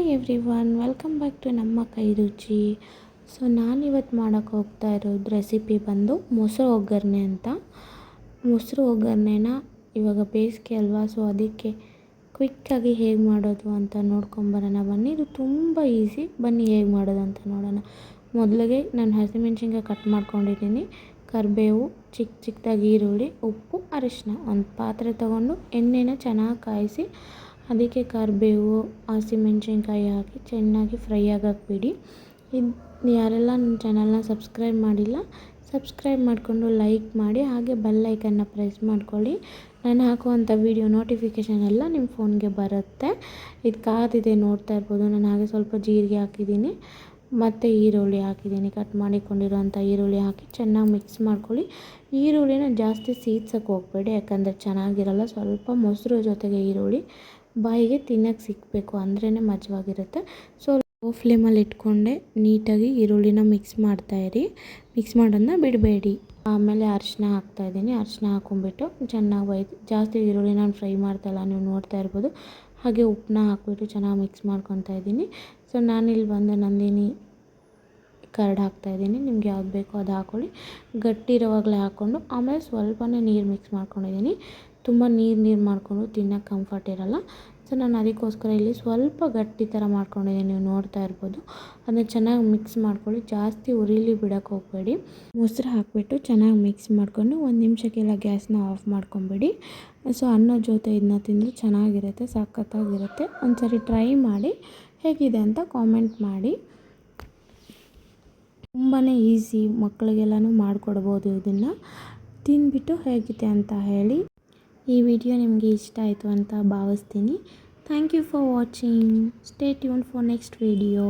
Hi everyone welcome back to ನಮ್ಮ ಕೈ ರುಚಿ ಸೊ ನಾನಿವತ್ತು ಮಾಡೋಕ್ಕೆ ಹೋಗ್ತಾ ಇರೋದು ರೆಸಿಪಿ ಬಂದು ಮೊಸರು ಒಗ್ಗರಣೆ ಅಂತ. ಮೊಸರು ಒಗ್ಗರಣೆನ ಇವಾಗ ಬೇಸಿಗೆ ಅಲ್ವಾ ಸೊ ಅದಕ್ಕೆ ಕ್ವಿಕ್ಕಾಗಿ ಹೇಗೆ ಮಾಡೋದು ಅಂತ ನೋಡ್ಕೊಂಬರೋಣ ಬನ್ನಿ, ಇದು ತುಂಬ ಈಸಿ ಬನ್ನಿ, ಹೇಗೆ ಮಾಡೋದು ಅಂತ ನೋಡೋಣ. ಮೊದಲಿಗೆ ನಾನು ಹಸಿಮೆಣ್ಸಿನ್ಕಾಯಿ ಕಟ್ ಮಾಡ್ಕೊಂಡಿದ್ದೀನಿ. ಕರಿಬೇವು ಚಿಕ್ಕ ಚಿಕ್ಕದಾಗಿ ಈರುಳ್ಳಿ, ಉಪ್ಪು ಅರಿಶಿನ ಒಂದು ಪಾತ್ರೆ ತೊಗೊಂಡು ಎಣ್ಣೆನ ಚೆನ್ನಾಗಿ ಕಾಯಿಸಿ ಅದಕ್ಕೆ ಕರಿಬೇವು, ಹಸಿಮೆಣ್ಸಿನ್ಕಾಯಿ ಹಾಕಿ ಚೆನ್ನಾಗಿ ಫ್ರೈ ಆಗಕ್ಕೆ ಇದು ಯಾರೆಲ್ಲ ನನ್ನ ಚಾನಲ್ನ ಸಬ್ಸ್ಕ್ರೈಬ್ ಮಾಡಿಲ್ಲ, ಸಬ್ಸ್ಕ್ರೈಬ್ ಮಾಡಿಕೊಂಡು ಲೈಕ್ ಮಾಡಿ, ಹಾಗೆ ಬೆಲ್ ಐಕನ್ನ ಪ್ರೆಸ್ ಮಾಡ್ಕೊಳ್ಳಿ. ನಾನು ಹಾಕುವಂಥ ವೀಡಿಯೋ ನೋಟಿಫಿಕೇಷನ್ ಎಲ್ಲ ನಿಮ್ಮ ಫೋನ್ಗೆ ಬರುತ್ತೆ. ಇದು ಕಾದಿದೆ ನೋಡ್ತಾ ಇರ್ಬೋದು, ನಾನು ಹಾಗೆ ಸ್ವಲ್ಪ ಜೀರಿಗೆ ಹಾಕಿದ್ದೀನಿ. ಮತ್ತು ಈರುಳ್ಳಿ ಹಾಕಿದ್ದೀನಿ. ಕಟ್ ಮಾಡಿಕೊಂಡಿರೋಂಥ ಈರುಳ್ಳಿ ಹಾಕಿ ಚೆನ್ನಾಗಿ ಮಿಕ್ಸ್ ಮಾಡ್ಕೊಳ್ಳಿ. ಈರುಳ್ಳಿನ ಜಾಸ್ತಿ ಸೀದ್ಸೋಕ್ಕೆ ಹೋಗಬೇಡಿ, ಯಾಕಂದರೆ ಚೆನ್ನಾಗಿರಲ್ಲ. ಸ್ವಲ್ಪ ಮೊಸರು ಜೊತೆಗೆ ಈರುಳ್ಳಿ ಬಾಯಿಗೆ ತಿನ್ನೋಕ್ಕೆ ಸಿಕ್ಕಬೇಕು ಅಂದ್ರೇ ಮಜವಾಗಿರುತ್ತೆ. ಸೊ ಲೋ ಫ್ಲೇಮಲ್ಲಿ ಇಟ್ಕೊಂಡೆ, ನೀಟಾಗಿ ಈರುಳ್ಳಿನ ಮಿಕ್ಸ್ ಮಾಡ್ತಾಯಿರಿ ಮಿಕ್ಸ್ ಮಾಡೋದನ್ನ ಬಿಡಬೇಡಿ. ಆಮೇಲೆ ಅರಿಶಿನ ಹಾಕ್ತಾಯಿದ್ದೀನಿ ಅರಿಶಿನ ಹಾಕೊಂಡ್ಬಿಟ್ಟು ಚೆನ್ನಾಗಿ ಒಯ್ದು ಜಾಸ್ತಿ ಈರುಳ್ಳಿ ಫ್ರೈ ಮಾಡ್ತಾಯಿಲ್ಲ ನೀವು ನೋಡ್ತಾ ಇರ್ಬೋದು. ಹಾಗೆ ಉಪ್ಪನ್ನ ಹಾಕಿಬಿಟ್ಟು ಚೆನ್ನಾಗಿ ಮಿಕ್ಸ್ ಮಾಡ್ಕೊತಾ ಇದ್ದೀನಿ. ಸೊ ನಾನಿಲ್ಲಿ ಬಂದು ನಂದಿನಿ ಕರ್ಡ್ ಹಾಕ್ತಾಯಿದ್ದೀನಿ ನಿಮ್ಗೆ ಯಾವ್ದು ಬೇಕೋ ಅದು ಹಾಕ್ಕೊಳ್ಳಿ ಗಟ್ಟಿ ಇರೋವಾಗಲೇ ಹಾಕ್ಕೊಂಡು ಆಮೇಲೆ ಸ್ವಲ್ಪನೇ ನೀರು ಮಿಕ್ಸ್ ಮಾಡ್ಕೊಂಡಿದ್ದೀನಿ. ತುಂಬ ನೀರು ನೀರು ಮಾಡಿಕೊಂಡು ತಿನ್ನೋಕೆ ಕಂಫರ್ಟ್ ಇರೋಲ್ಲ. ಸೊ ನಾನು ಅದಕ್ಕೋಸ್ಕರ ಇಲ್ಲಿ ಸ್ವಲ್ಪ ಗಟ್ಟಿ ಥರ ಮಾಡ್ಕೊಂಡಿದ್ದೀನಿ. ನೀವು ನೋಡ್ತಾ ಇರ್ಬೋದು. ಅದನ್ನ ಚೆನ್ನಾಗಿ ಮಿಕ್ಸ್ ಮಾಡ್ಕೊಳ್ಳಿ. ಜಾಸ್ತಿ ಉರಿಲಿ ಬಿಡೋಕ್ಕೆ ಹೋಗಬೇಡಿ. ಮೊಸರು ಹಾಕಿಬಿಟ್ಟು ಚೆನ್ನಾಗಿ ಮಿಕ್ಸ್ ಮಾಡಿಕೊಂಡು ಒಂದು ನಿಮಿಷಕ್ಕೆಲ್ಲ ಗ್ಯಾಸ್ನ ಆಫ್ ಮಾಡ್ಕೊಂಬಿಡಿ. ಸೊ ಅನ್ನ ಜೊತೆ ಇದನ್ನ ತಿಂದರೆ ಚೆನ್ನಾಗಿರುತ್ತೆ, ಸಖತ್ತಾಗಿರುತ್ತೆ. ಒಂದು ಸರಿ ಟ್ರೈ ಮಾಡಿ ಹೇಗಿದೆ ಅಂತ ಕಾಮೆಂಟ್ ಮಾಡಿ. ತುಂಬಾ ಈಸಿ ಮಕ್ಕಳಿಗೆಲ್ಲನೂ ಮಾಡಿಕೊಡ್ಬೋದು ಇದನ್ನು. ತಿಂದ್ಬಿಟ್ಟು ಹೇಗಿದೆ ಅಂತ ಹೇಳಿ ಈ ವಿಡಿಯೋ ನಿಮಗೆ ಇಷ್ಟ ಆಯಿತು ಅಂತ ಭಾವಿಸ್ತೀನಿ. Thank you for watching stay tune for next video